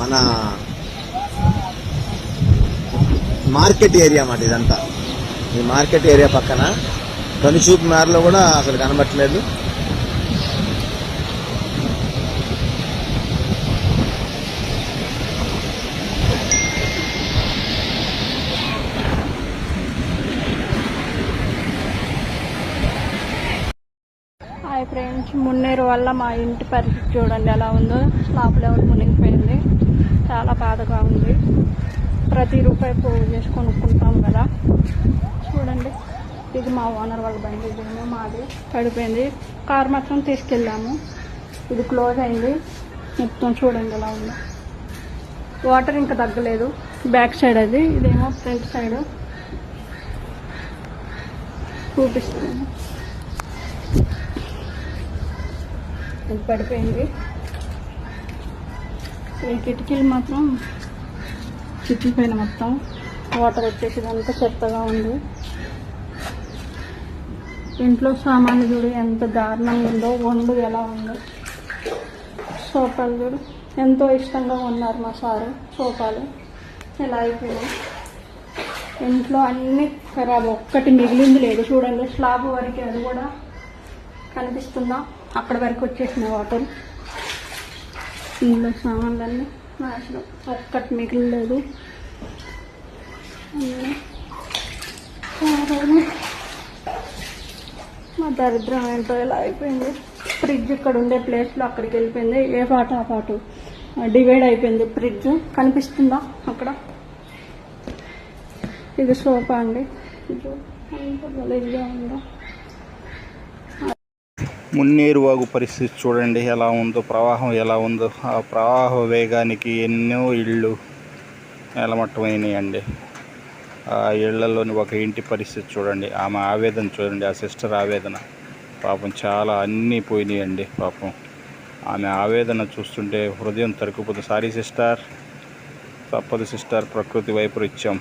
మన market area మాట ఇదంతా. ఈ మార్కెట్ ఏరియా పక్కన. కనుచూపు మేరలో కూడా అసలు కనబట్టలేదు హాయ్ ఫ్రెండ్స్ మున్నేరు వల్ల మా ఇంటి పరిస్థితి చూడండి ఎలా ఉందో. స్లాబ్ లెవెల్ మునిగిపోయింది. చాలా బాధగా ఉంది. ప్రతి రూపాయి పోగు చేసి కొనుక్కుంటాం కదా. చూడండి. ఇది మా ఓనర్ వాళ్ళ బండి ఇదేమో మాది. పడిపోయింది. కార్ మాత్రం తీసుకెళ్ళాము. ఇది క్లోజ్ అయింది. మొత్తం చూడండి ఎలా ఉంది. వాటర్ ఇంకా తగ్గలేదు. బ్యాక్ సైడ్ అది. ఇదేమో ఫ్రంట్ సైడ్. చూపిస్తాను. ఇది పడిపోయింది. ఈ కిటికీలు మాత్రం చిట్లిపోయిన మొత్తం. వాటర్ వచ్చేసి అంతా చెత్తగా ఉంది. ఇంట్లో సామాన్లు చూడు ఎంత దారుణంగా ఉందో వండు ఎలా ఉందో. సోఫాలు చూడు. ఎంతో ఇష్టంగా ఉన్నారు మా సారు సోఫాలు. ఎలా అయిపోయినాయి. ఇంట్లో అన్ని ఖరాబ్. ఒక్కటి మిగిలింది లేదు. చూడండి స్లాబ్ వరకు అది కూడా కనిపిస్తుందా? అక్కడ వరకు వచ్చేసిన వాటర్. ఇందులో సామాన్లన్నీ అసలు ఒక్కటి మిగిలిలేదు. మా దరిద్రం ఏంటో ఇలా అయిపోయింది. ఫ్రిడ్జ్ ఇక్కడ ఉండే ప్లేస్లో అక్కడికి వెళ్ళిపోయింది. ఏ పాట ఆ పాటు? డివైడ్ అయిపోయింది ఫ్రిడ్జ్. కనిపిస్తుందా అక్కడ? ఇది సోఫా అండి. ఇది మున్నేరు వాగు పరిస్థితి చూడండి ఎలా ఉందో ప్రవాహం ఎలా ఉందో. ఆ ప్రవాహ వేగానికి ఎన్నో ఇళ్ళు నేలమట్టమైనాయండి ఆ ఇళ్ళలోని ఒక ఇంటి పరిస్థితి చూడండి ఆమె ఆవేదన చూడండి ఆ సిస్టర్ ఆవేదన. పాపం చాలా అన్నీ పోయినాయండి పాపం. ఆమె ఆవేదన చూస్తుంటే హృదయం తరుకుపోతుంది సారీ సిస్టర్ తప్పదు సిస్టర్ ప్రకృతి వైపరీత్యం